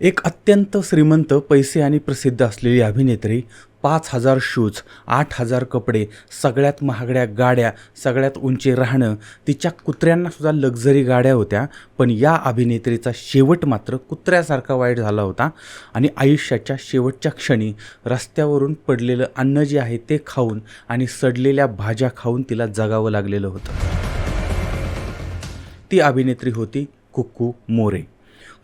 एक अत्यंत श्रीमंत पैसे आणि प्रसिद्ध असलेली अभिनेत्री पाच हजार शूज आठ हजार कपडे सगळ्यात महागड्या गाड्या सगळ्यात उंची राहणं तिच्या कुत्र्यांनासुद्धा लक्झरी गाड्या होत्या पण या अभिनेत्रीचा शेवट मात्र कुत्र्यासारखा वाईट झाला होता आणि आयुष्याच्या शेवटच्या क्षणी रस्त्यावरून पडलेलं अन्न जे आहे ते खाऊन आणि सडलेल्या भाज्या खाऊन तिला जगावं लागलेलं होतं. ती अभिनेत्री होती कुक्कू मोरे.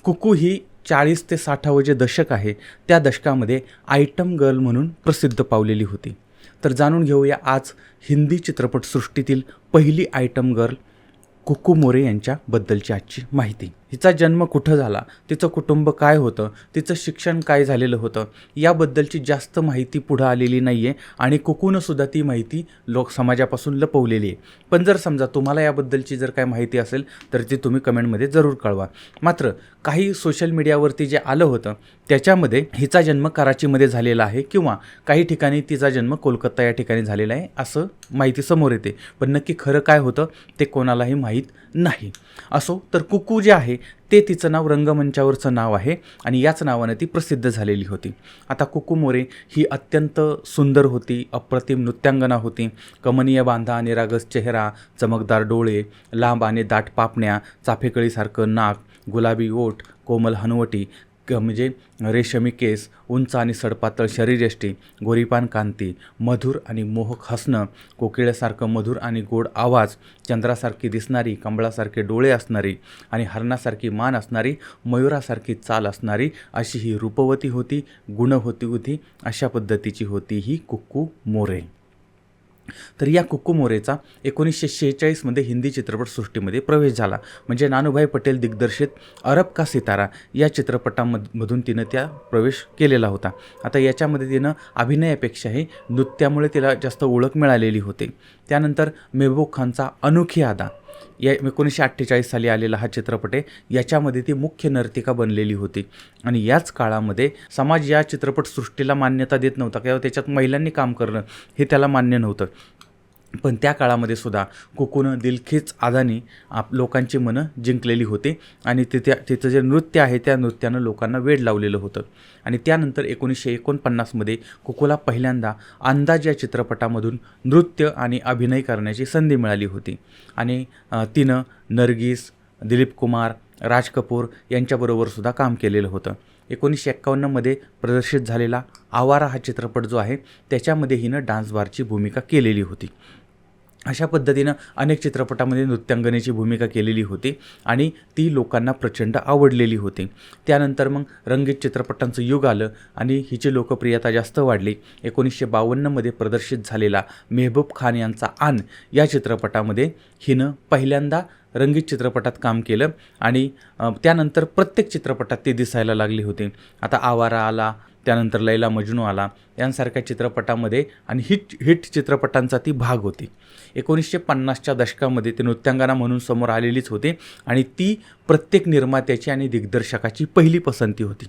कुक्कू ही चाळीस ते साठावं जे दशक आहे त्या दशकामध्ये आयटम गर्ल म्हणून प्रसिद्ध पावलेली होती. तर जाणून घेऊया आज हिंदी चित्रपटसृष्टीतील पहिली आयटम गर्ल कुकू मोरे यांच्याबद्दलची आजची माहिती. हिचा जन्म कुठं झाला? तिचं कुटुंब काय होतं? तिचं शिक्षण काय झालेलं होतं? याबद्दलची जास्त माहिती पुढं आलेली नाही आहे आणि कुकूनंसुद्धा ती माहिती लोक समाजापासून लपवलेली आहे. पण जर समजा तुम्हाला याबद्दलची जर काय माहिती असेल तर ती तुम्ही कमेंटमध्ये जरूर कळवा. मात्र काही सोशल मीडियावरती जे आलं होतं त्याच्यामध्ये हिचा जन्म कराचीमध्ये झालेला आहे किंवा काही ठिकाणी तिचा जन्म कोलकाता या ठिकाणी झालेला आहे असं माहिती समोर येते. पण नक्की खरं काय होतं ते कोणालाही माहीत नाही. असो तर कुकू जे आहे ते तिचं नाव रंगमंचावरचं नाव आहे आणि याच नावानं ती प्रसिद्ध झालेली होती. आता कुकू मोरे ही अत्यंत सुंदर होती अप्रतिम नृत्यांगना होती. कमनीय बांधा निरागस चेहरा चमकदार डोळे लांब आणि दाट पापण्या चाफेकळीसारखं नाक गुलाबी ओठ कोमल हनुवटी क म्हणजे रेशमी केस उंच आणि सडपातळ शरीरयष्टी गोरीपान कांती मधुर आणि मोहक हसणं कोकिळ्यासारखं मधुर आणि गोड आवाज चंद्रासारखी दिसणारी कमळासारखे डोळे असणारी आणि हरणासारखी मान असणारी मयुरासारखी चाल असणारी अशी ही रूपवती होती गुणवती होती अशा पद्धतीची होती ही कुक्कू मोरे. तर या कुक्कू मोरेचा एकोणीसशे शेहेचाळीसमध्ये हिंदी चित्रपटसृष्टीमध्ये प्रवेश झाला. म्हणजे नानूभाई पटेल दिग्दर्शित अरब का सितारा या चित्रपटामधून तिनं त्या प्रवेश केलेला होता. आता याच्यामध्ये तिनं अभिनयापेक्षाही नृत्यामुळे तिला जास्त ओळख मिळालेली होती. त्यानंतर मेहबूब खानचा अनोखी आदा. या एकोणीसशे अठ्ठेचाळीस साली आलेला हा चित्रपट आहे. याच्यामध्ये ती मुख्य नर्तिका बनलेली होती. आणि याच काळामध्ये समाज या चित्रपटसृष्टीला मान्यता देत नव्हता किंवा त्याच्यात महिलांनी काम करणं हे त्याला मान्य नव्हतं. पण त्या काळामध्ये सुद्धा कुकूनं दिलखेच आदानी आप लोकांची मनं जिंकलेली होती आणि तिथे तिचं जे नृत्य आहे त्या नृत्यानं लोकांना वेड लावलेलं होतं. आणि त्यानंतर एकोणीसशे एकोणपन्नासमध्ये कुकूला पहिल्यांदा अंदाज या चित्रपटामधून नृत्य आणि अभिनय करण्याची संधी मिळाली होती. आणि तिनं नर्गिस दिलीप कुमार राज कपूर यांच्याबरोबरसुद्धा काम केलेलं होतं. एकोणीसशे एक्कावन्नमध्ये प्रदर्शित झालेला आवारा हा चित्रपट जो आहे त्याच्यामध्ये हिनं डान्स बारची भूमिका केलेली होती. अशा पद्धतीनं अनेक चित्रपटामध्ये नृत्यांगनेची भूमिका केलेली होती आणि ती लोकांना प्रचंड आवडलेली होती. त्यानंतर मग रंगीत चित्रपटांचं युग आलं आणि हिची लोकप्रियता जास्त वाढली. एकोणीसशे बावन्नमध्ये प्रदर्शित झालेला मेहबूब खान यांचा आन या चित्रपटामध्ये हिनं पहिल्यांदा रंगीत चित्रपटात काम केलं आणि त्यानंतर प्रत्येक चित्रपटात ती दिसायला लागली होती. आता आवारा आला त्यानंतर लैला मजनू आला. यांसारख्या चित्रपटामध्ये आणि हिट हिट चित्रपटांचा ती भाग होती. एकोणीसशे पन्नासच्या दशकामध्ये ती नृत्यांगना म्हणून समोर आलेलीच होती आणि ती प्रत्येक निर्मात्याची आणि दिग्दर्शकाची पहिली पसंती होती.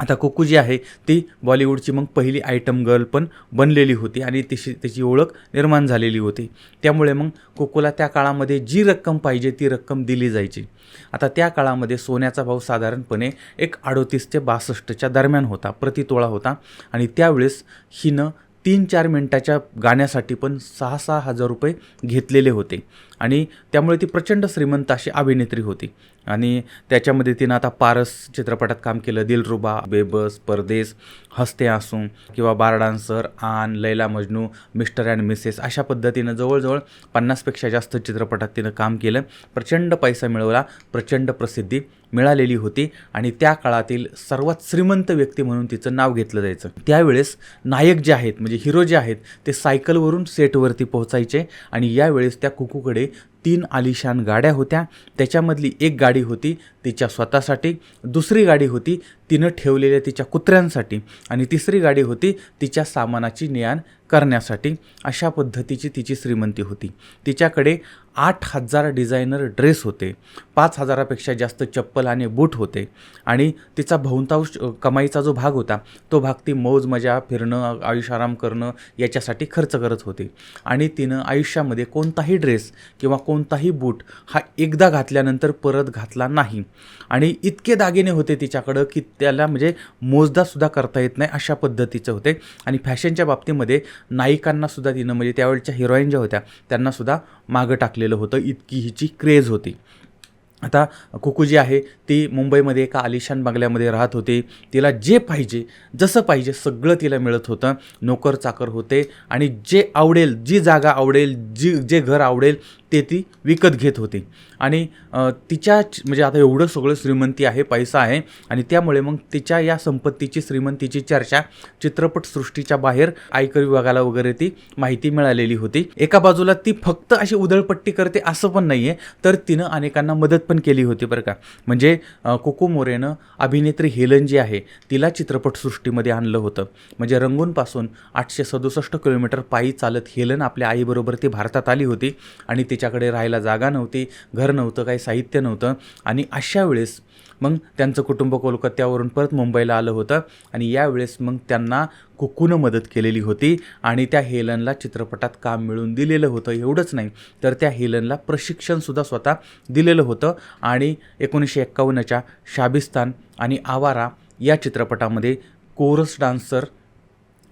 आता कुकू जी आहे ती बॉलिवूडची मग पहिली आयटम गर्ल पण बनलेली होती आणि तिशी त्याची ओळख निर्माण झालेली होती. त्यामुळे मग कुकूला त्या काळामध्ये जी रक्कम पाहिजे ती रक्कम दिली जायची. आता त्या काळामध्ये सोन्याचा भाव साधारणपणे एक अडोतीस ते बासष्टच्या दरम्यान होता प्रतितोळा होता. आणि त्यावेळेस हिनं तीन चार मिनटाच्या गाण्यासाठी पण सहा सहा हजार रुपये घेतलेले होते. आणि त्यामुळे ती प्रचंड श्रीमंत अशी अभिनेत्री होती. आणि त्याच्यामध्ये तिनं आता पारस चित्रपटात काम केलं. दिलरुबा बेबस परदेस हस्ते आसू किंवा बार डान्सर आन Laila Majnu Mr and Mrs अशा पद्धतीनं जवळजवळ पन्नासपेक्षा जास्त चित्रपटात तिनं काम केलं. प्रचंड पैसा मिळवला. प्रचंड प्रसिद्धी. मिळालेली होती आणि त्या काळातील सर्वात श्रीमंत व्यक्ती म्हणून तिचं नाव घेतलं जायचं. त्यावेळेस नायक जे आहेत म्हणजे हिरो जे आहेत ते सायकलवरून सेटवरती पोहोचायचे आणि यावेळेस त्या कुकूकडे तीन आलिशान गाड्या होत्या. त्याच्यामधली एक गाडी होती तिच्या स्वतःसाठी दुसरी गाडी होती तिनं ठेवलेल्या तिच्या कुत्र्यांसाठी आणि तिसरी गाडी होती तिच्या सामानाची ने करण्यासाठी. अशा पद्धतीची तिची श्रीमंती होती. तिच्याकडे आठ हजार डिझायनर ड्रेस होते पाच हजारापेक्षा जास्त चप्पल आणि बूट होते आणि तिचा बहुतांश कमाईचा जो भाग होता तो भाग ती मौज मजा फिरणं आयुष्य आराम करणं याच्यासाठी खर्च करत होती. आणि तिनं आयुष्यामध्ये कोणताही ड्रेस किंवा कोणताही बूट हा एकदा घातल्यानंतर परत घातला नाही. आणि इतके दागिने होते तिच्याकडं की त्याला म्हणजे मोजदासुद्धा करता येत नाही अशा पद्धतीचं होते. आणि फॅशनच्या बाबतीमध्ये नायिकांनासुद्धा तिनं म्हणजे त्यावेळच्या हिरोईन ज्या होत्या त्यांनासुद्धा मागं टाकलेलं होतं इतकी हिची क्रेज होती. आता कुकू जी आहे ती मुंबईमध्ये एका आलिशान बंगल्यामध्ये राहत होती. तिला जे पाहिजे जसं पाहिजे सगळं तिला मिळत होतं. नोकर चाकर होते आणि जे आवडेल जी जागा आवडेल जी जे घर आवडेल ते ती विकत घेत होती. आणि तिच्या म्हणजे आता एवढं सगळं श्रीमंती आहे पैसा आहे आणि त्यामुळे मग तिच्या या संपत्तीची श्रीमंतीची चर्चा चित्रपटसृष्टीच्या बाहेर आयकर विभागाला वगैरे ती माहिती मिळालेली होती. एका बाजूला ती फक्त अशी उधळपट्टी करते असं पण नाही आहे तर तिनं अनेकांना मदत पण केली होती बरं का. म्हणजे कोको मोरेनं अभिनेत्री हेलन जी आहे तिला चित्रपटसृष्टीमध्ये आणलं होतं. म्हणजे रंगूनपासून आठशे सदुसष्ट किलोमीटर पायी चालत हेलन आपल्या आईबरोबर ती भारतात आली होती आणि तिच्याकडे राहायला जागा नव्हती घर नव्हतं काही साहित्य नव्हतं. आणि अशा वेळेस मग त्यांचं कुटुंब कोलकात्यावरून परत मुंबईला आलं होतं. आणि यावेळेस मग त्यांना कुकूनं मदत केलेली होती. आणि त्या हेलनला चित्रपटात काम मिळून दिलेलं होतं. एवढंच नाही तर त्या हेलनला प्रशिक्षणसुद्धा स्वतः दिलेलं होतं. आणि एकोणीसशे एक्कावन्नच्या शाबिस्तान आणि आवारा या चित्रपटामध्ये कोरस डान्सर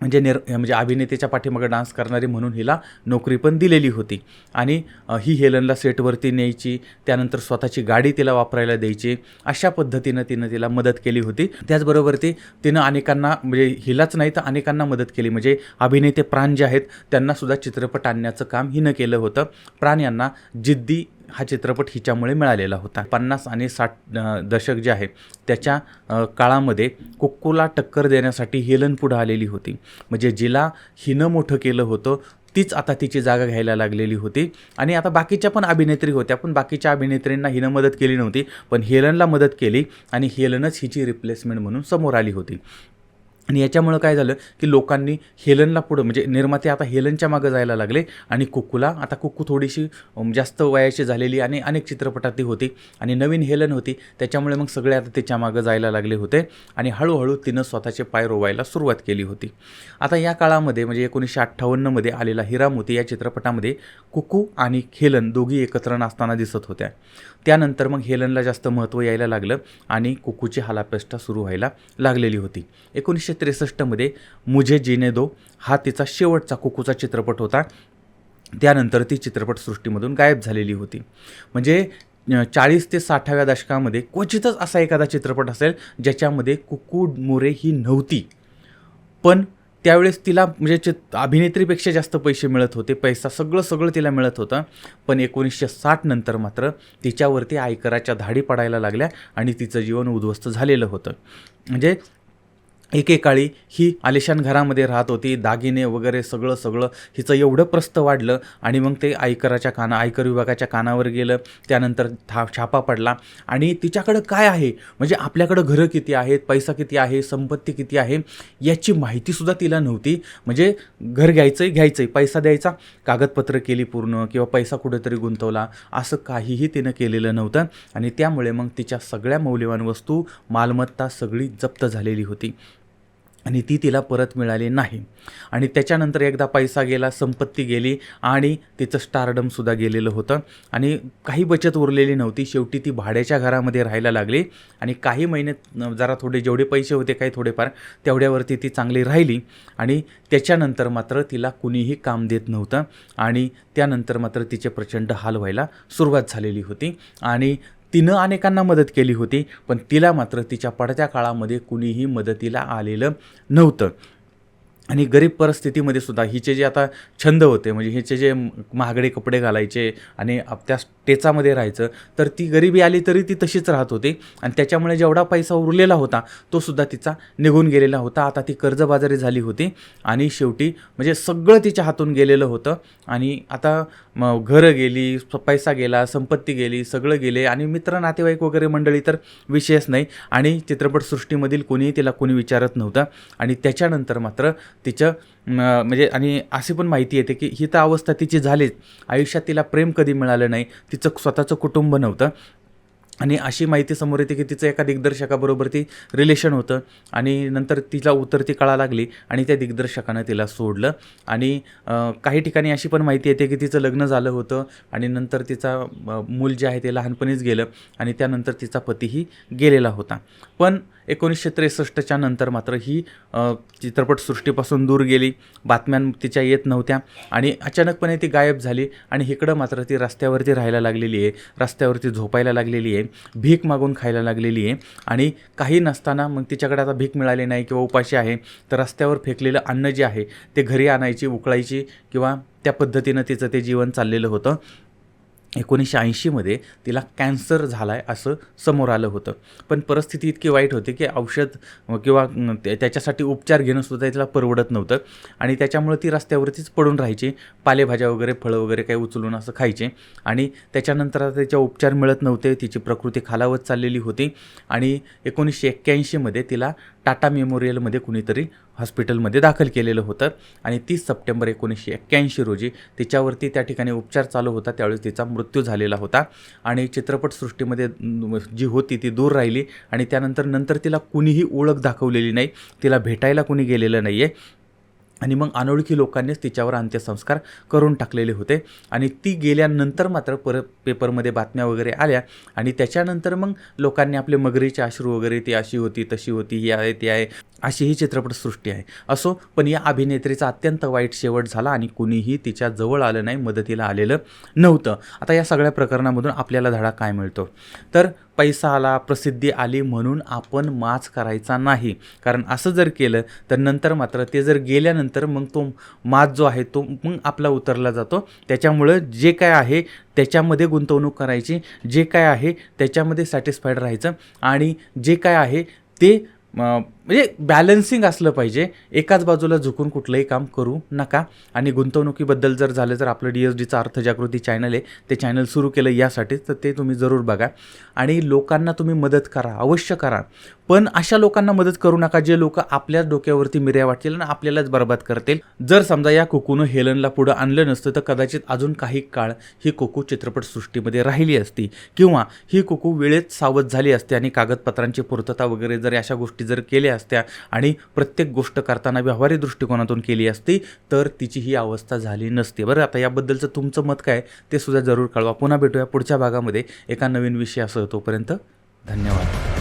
म्हणजे निर म्हणजे अभिनेतेच्या पाठीमागं डान्स करणारी म्हणून हिला नोकरी पण दिलेली होती. आणि ही हेलनला सेटवरती न्यायची त्यानंतर स्वतःची गाडी तिला वापरायला द्यायची अशा पद्धतीनं तिनं तिला मदत केली होती. त्याचबरोबर ती तिनं अनेकांना म्हणजे हिलाच नाही तर अनेकांना मदत केली. म्हणजे अभिनेते प्राण जे आहेत त्यांनासुद्धा चित्रपट आणण्याचं काम हिनं केलं होतं. प्राण यांना जिद्दी हा चित्रपट हिच्यामुळे मिळालेला होता. पन्नास आणि साठ दशक जे आहे त्याच्या काळामध्ये कुक्कूला टक्कर देण्यासाठी हेलन पुढं आलेली होती. म्हणजे जिला हिनं मोठं केलं होतं तीच आता तिची जागा घ्यायला लागलेली होती. आणि आता बाकीच्या पण अभिनेत्री होत्या पण बाकीच्या अभिनेत्रींना हिनं मदत केली नव्हती. पण हेलनला मदत केली आणि हेलनच हिची रिप्लेसमेंट म्हणून समोर आली होती. आणि याच्यामुळं काय झालं की लोकांनी हेलनला पुढं म्हणजे निर्माते आता हेलनच्या मागं जायला लागले आणि कुक्कूला आता कुक्कू थोडीशी जास्त वयाची झालेली आणि अनेक चित्रपटात ती होती आणि नवीन हेलन होती त्याच्यामुळे मग सगळे आता तिच्या मागं जायला लागले होते आणि हळूहळू तिनं स्वतःचे पाय रोवायला सुरुवात केली होती. आता या काळामध्ये म्हणजे एकोणीसशे अठ्ठावन्नमध्ये आलेला हिरामोती या चित्रपटामध्ये कुकू आणि हेलन दोघी एकत्र नाचताना दिसत होत्या. त्यानंतर मग हेलनला जास्त महत्त्व यायला लागलं आणि कुकूची हालापेष्टा सुरू व्हायला लागलेली होती. एकोणीसशे त्रेसष्टमध्ये मुझे जिने दो हा तिचा शेवटचा कुकूचा चित्रपट होता. त्यानंतर ती चित्रपटसृष्टीमधून गायब झालेली होती. म्हणजे चाळीस ते साठाव्या दशकामध्ये क्वचितच असा एखादा चित्रपट असेल ज्याच्यामध्ये कुकू मोरे ही नव्हती. पण त्यावेळेस तिला म्हणजे चित अभिनेत्रीपेक्षा जास्त पैसे मिळत होते. पैसा सगळं सगळं तिला मिळत होतं. पण एकोणीसशे साठ नंतर मात्र तिच्यावरती आयकराच्या धाडी पडायला लागल्या आणि तिचं जीवन उद्ध्वस्त झालेलं होतं. म्हणजे एकेकाळी ही आलिशान घरामध्ये राहत होती. दागिने वगैरे सगळं सगळं हिचं एवढं प्रस्त वाढलं आणि मग ते आयकराच्या काना आयकर विभागाच्या कानावर गेलं. त्यानंतर था छापा पडला. आणि तिच्याकडं काय आहे? म्हणजे आपल्याकडं घरं किती आहेत? पैसा किती आहे? संपत्ती किती आहे? याची माहितीसुद्धा तिला नव्हती. म्हणजे घर घ्यायचं आहे घ्यायचं आहे पैसा द्यायचा. कागदपत्र केली पूर्ण किंवा पैसा कुठेतरी गुंतवला. असं काहीही तिनं केलेलं नव्हतं. आणि त्यामुळे मग तिच्या सगळ्या मौल्यवान वस्तू मालमत्ता सगळी जप्त झालेली होती. आणि ती तिला परत मिळाली नाही. आणि त्याच्यानंतर एकदा पैसा गेला संपत्ती गेली आणि तिचं स्टारडमसुद्धा गेलेलं होतं. आणि काही बचत उरलेली नव्हती. शेवटी ती भाड्याच्या घरामध्ये राहायला लागली आणि काही महिने जरा थोडे जेवढे पैसे होते काही थोडेफार तेवढ्यावरती ती चांगली राहिली. आणि त्याच्यानंतर मात्र तिला कुणीही काम देत नव्हतं आणि त्यानंतर मात्र तिचे प्रचंड हाल व्हायला सुरुवात झालेली होती. आणि तिनं अनेकांना मदत केली होती पण तिला मात्र तिच्या पडत्या काळामध्ये कुणीही मदतीला आलेलं नव्हतं. आणि गरीब परिस्थितीमध्ये सुद्धा हिचे जे आता छंद होते म्हणजे हिचे जे महागडे कपडे घालायचे आणि त्या टेचामध्ये राहायचं तर ती गरिबी आली तरी ती तशीच राहत होती. आणि त्याच्यामुळे जेवढा पैसा उरलेला होता तो सुद्धा तिचा निघून गेलेला होता. आता ती कर्जबाजारी झाली होती आणि शेवटी म्हणजे सगळं तिच्या हातून गेलेलं होतं. आणि आता मग घरं गेली पैसा गेला संपत्ती गेली सगळं गेले आणि मित्र नातेवाईक वगैरे मंडळी तर विषयच नाही. आणि चित्रपटसृष्टीमधील कोणीही तिला कोणी विचारत नव्हतं. आणि त्याच्यानंतर मात्र तिचं म्हणजे आणि अशी पण माहिती येते की ही तर अवस्था तिची झालीच. आयुष्यात तिला प्रेम कधी मिळालं नाही. तिचं स्वतःचं कुटुंब नव्हतं. आणि अशी माहिती समोर येते की तिचं एका दिग्दर्शकाबरोबर ती रिलेशन होतं. आणि नंतर तिला उतरती कळा लागली आणि त्या दिग्दर्शकानं तिला सोडलं. आणि काही ठिकाणी अशी पण माहिती येते की तिचं लग्न झालं होतं आणि नंतर तिचा मूल जे आहे ते लहानपणीच गेलं आणि त्यानंतर तिचा पतीही गेलेला होता. पण एकोणीसशे त्रेसष्टच्या नंतर मात्र ही चित्रपटसृष्टीपासून दूर गेली. बातम्या तिच्या येत नव्हत्या आणि अचानकपणे ती गायब झाली आणि इकडं मात्र ती रस्त्यावरती राहायला लागलेली आहे. रस्त्यावरती झोपायला लागलेली आहे. भीक मागून खायला लागलेली आहे. आणि काही नसताना मग तिच्याकडे आता भीक मिळाली नाही किंवा उपाशी आहे तर रस्त्यावर फेकलेलं अन्न जे आहे ते घरी आणायची उकळायची किंवा त्या पद्धतीनं तिचं ते जीवन चाललेलं होतं. एकोणीसशे ऐंशीमध्ये तिला कॅन्सर झाला आहे असं समोर आलं होतं. पण परिस्थिती इतकी वाईट होती की औषध किंवा त्याच्यासाठी उपचार घेणंसुद्धा तिला परवडत नव्हतं. आणि त्याच्यामुळे ती रस्त्यावरतीच पडून राहायची. पालेभाज्या वगैरे फळं वगैरे काही उचलून असं खायचे. आणि त्याच्यानंतर आता त्याच्या उपचार मिळत नव्हते. तिची प्रकृती खालावत चाललेली होती. आणि एकोणीसशे एक्क्याऐंशीमध्ये तिला टाटा मेमोरियलमध्ये कुणीतरी हॉस्पिटलमध्ये दाखल केलेलं होतं आणि तीस सप्टेंबर एकोणीसशे एक्क्याऐंशी रोजी तिच्यावरती त्या ठिकाणी उपचार चालू होता. त्यावेळेस तिचा मृत्यू झालेला होता आणि चित्रपटसृष्टीमध्ये जी होती ती दूर राहिली आणि त्यानंतर नंतर तिला कुणीही ओळख दाखवलेली नाही. तिला भेटायला कुणी गेलेलं नाही आहे आणि मग अनोळखी लोकांनीच तिच्यावर अंत्यसंस्कार करून टाकलेले होते. आणि ती गेल्यानंतर मात्र परत पेपरमध्ये बातम्या वगैरे आल्या आणि त्याच्यानंतर मग लोकांनी आपले मगरीचे अश्रू वगैरे ती अशी होती तशी होती ही आहे ती आहे अशी ही चित्रपटसृष्टी आहे. असो पण या अभिनेत्रीचा अत्यंत वाईट शेवट झाला आणि कुणीही तिच्या जवळ आलं नाही मदतीला आलेलं नव्हतं. आता या सगळ्या प्रकरणामधून आपल्याला धडा काय मिळतो? तर पैसा आला प्रसिद्धी आली म्हणून आपण माच करायचा नाही. कारण असं जर केलं तर नंतर मात्र ते जर गेल्यानंतर मग तो माज जो आहे तो मग आपला उतरला जातो. त्याच्यामुळं जे काय आहे त्याच्यामध्ये गुंतवणूक करायची जे काय आहे त्याच्यामध्ये सॅटिस्फाईड राहायचं आणि जे काय आहे ते म्हणजे बॅलन्सिंग असलं पाहिजे. एकाच बाजूला झुकून कुठलंही काम करू नका. आणि गुंतवणुकीबद्दल जर झालं तर आपलं डी एस डीचं अर्थजागृती चॅनल आहे ते चॅनल सुरू केलं यासाठीच तर ते तुम्ही जरूर बघा. आणि लोकांना तुम्ही मदत करा अवश्य करा. पण अशा लोकांना मदत करू नका जे लोक आपल्याच डोक्यावरती मिऱ्या वाटतील आणि आपल्यालाच बर्बाद करतील. जर समजा या कुकूनं हेलनला पुढं आणलं नसतं तर कदाचित अजून काही काळ ही कुकू चित्रपटसृष्टीमध्ये राहिली असती. किंवा ही कुकू वेळेत सावध झाली असते आणि कागदपत्रांची पूर्तता वगैरे जर अशा गोष्टी जर केल्या असत्या आणि प्रत्येक गोष्ट करताना व्यवहारी दृष्टिकोनातून केली असती तर तिची ही अवस्था झाली नसती. बरं आता याबद्दलचं तुमचं मत काय? ते सुद्धा जरूर कळवा. पुन्हा भेटूया पुढच्या भागामध्ये एका नवीन विषयासह तोपर्यंत. धन्यवाद.